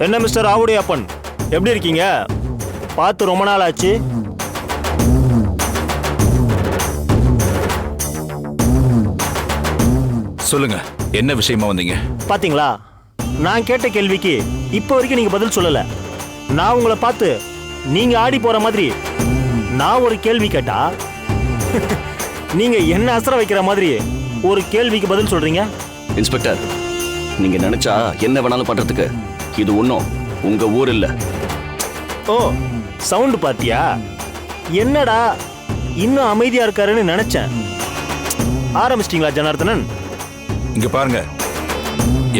என்ன mister Audi அப்பன் எப்படி இருக்கீங்க? பார்த்து ரொம்ப நாள் ஆச்சு சொல்லுங்க என்ன விஷயமா வந்தீங்க? பாத்தீங்களா? நான் கேட்ட கேள்விக்கு இப்போ வரைக்கும் நீங்க பதில் சொல்லல. நான் உங்களை பார்த்து நீங்க ஆடி போற மாதிரி நான் ஒரு கேள்வி கேட்டா? நீங்க என்ன அசர வைக்கிற மாதிரி ஒரு கேள்விக்கு பதில் சொல்றீங்க? இன்ஸ்பெக்டர் நீங்க நினைச்சா என்ன வேணாலும் பண்றதுக்கு இது ஒன்றும் உங்க ஊர் இல்ல. ஓ சவுண்டு பாத்தியா என்னடா இன்னும் அமைதியா இருக்காருன்னு நினைச்சேன். ஆரம்பிச்சிட்டீங்களா ஜனார்தனன் இங்க பாருங்க.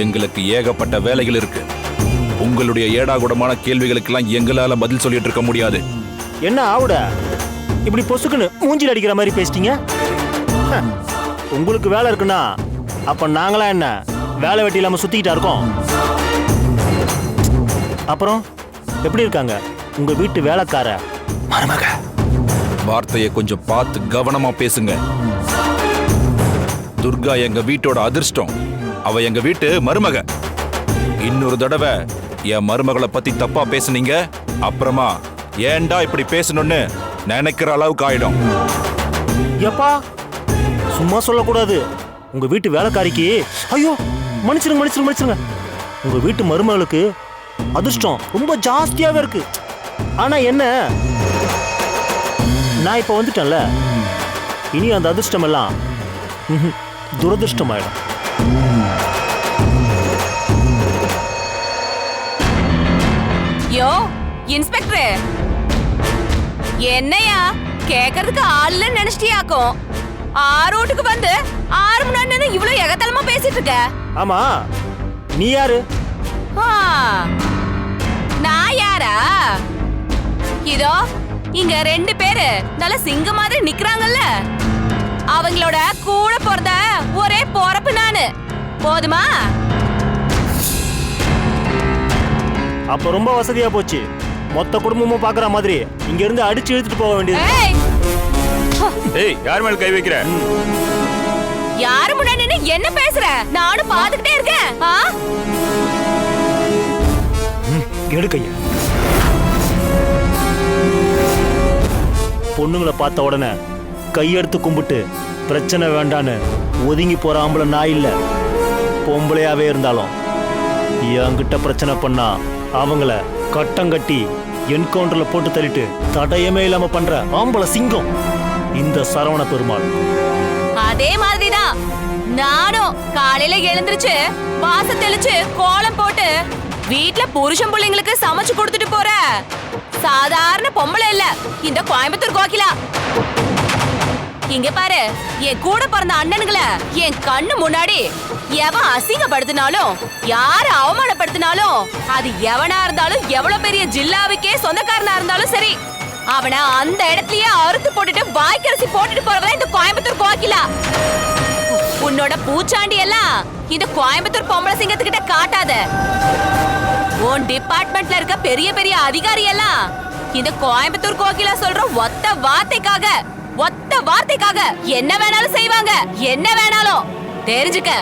எங்களுக்கு ஏகப்பட்ட வேலைகள் இருக்கு. உங்களுடைய ஏடாகுடமான கேள்விகளுக்கெல்லாம் எங்களால பதில் சொல்லிட்டு இருக்க முடியாது. என்ன ஆவுட? இப்படி பொசுக்குன்னு மூஞ்சில் அடிக்கிற மாதிரி பேசிட்டீங்க? உங்களுக்கு வேலை இருக்குன்னா அப்ப நாங்களா என்ன? வேலை வெட்டி இல்லாம சுத்திக்கிட்டா இருக்கோம். அப்புறம் எப்படி இருக்காங்க? உங்க வீட்டு வேலைக்கார? மருமக வார்த்தையை கொஞ்சம் பார்த்து கவனமா பேசுங்க. துர்கா எங்க வீட்டோட அதிர்ஷ்டம். அவ எங்க வீட்டு மருமக. இன்னொரு தடவை என் மருமகளை பத்தி தப்பா பேசுனீங்க. அப்புறமா ஏன்டா இப்படி பேசணும்னு நினைக்கிற அளவுக்கு ஆயிடும். எப்பா? சும்மா சொல்லக்கூடாது. உங்க வீட்டு வேலைக்காரிக்கு ஐயோ மன்னிச்சிருங்க மன்னிச்சிருங்க மன்னிச்சிருங்க. உங்க வீட்டு மருமகளுக்கு அதிர்ஷ்டம். ரொம்ப ஜாஸ்தியாவே இருக்கு. ஆனா என்ன? நான் இப்ப வந்துட்டேன்ல. இனி அந்த அதிர்ஷ்டம் எல்லாம் துரதிர்ஷ்டம் ஆயிடும் யோ இன்ஸ்பெக்டர். என்னையா? கேக்குறதுக்கு ஆள் இல்லைன்னு நினைச்சிட்டியாக்கும் ஆரோட்டுக்கு வந்து ஆறு மணி நேரம் இவ்வளவு எகத்தலமா பேசிட்டு இருக்க? ஆமா. நீ யாரு? ஆ, நான் யாரா? இதோ இங்க ரெண்டு பேரு நல்ல சிங்க மாதிரி நிக்கிறாங்கல்ல. அவங்களோட கூட பிறந்த ஒரே பொறப்பு நானு. போதுமா? அப்ப ரொம்ப வசதியா போச்சு. மொத்த குடும்பமும் பாக்குற மாதிரி இங்க இருந்து அடிச்சு இழுத்துட்டு போக வேண்டியது. ஏய்! யார் மேல கை வைக்கிற? யாரு முன்னாடி என்ன பேசுற? நானும் பாத்துக்கிட்டே இருக்கேன். ஆ? எடுக்கையா பொண்ணுங்களை பார்த்த உடனே கையெடுத்து கும்பிட்டு பிரச்சனை வேண்டான்னு ஒதுங்கி போற ஆம்பளை நான் இல்ல. பொம்பளையாவே இருந்தாலும் என்கிட்ட பிரச்சனை பண்ணா அவங்கள கட்டம் கட்டி என்கவுண்டர்ல போட்டு தள்ளிட்டு தடயமே இல்லாம பண்ற ஆம்பளை சிங்கம். இந்த சரவண பெருமாள். அதே மாதிரிதான். நானும் காலையில எழுந்திருச்சு வாச தெளிச்சு கோலம் போட்டு வீட்ல புருஷன் பிள்ளைங்களுக்கு சமைச்சு கொடுத்துட்டு போற. சாதாரண பொம்பளை இல்ல. இந்த கோயம்புத்தூர் கோகிலா. இங்க பாரு என் கூட பிறந்த அண்ணனுங்கள என் கண்ணு முன்னாடி எவன் அசிங்கப்படுத்தினாலும் யார அவமானப்படுத்தினாலும் அது எவனா இருந்தாலும் எவ்வளவு பெரிய ஜில்லாவுக்கே சொந்தக்காரனா இருந்தாலும் சரி அவனை அந்த இடத்துலயே அறுத்து போட்டுட்டு வாய்க்கரசி போட்டுட்டு போறவன் இந்த கோயம்புத்தூர் கோகிலா. உன்னோட பூச்சாண்டி எல்லாம் இந்த கோயம்புத்தூர் பொம்பளை சிங்கத்துக்கிட்ட காட்டாத. உன் டிபார்ட்மெண்ட்ல இருக்க பெரிய பெரிய அதிகாரி எல்லாம் இந்த கோயம்புத்தூர் கோகிலா சொல்ற ஒத்த வார்த்தைக்காக ஒத்த வார்த்தைக்காக என்ன வேணாலும் செய்வாங்க. என்ன வேணாலும் தெரிஞ்சுக்க.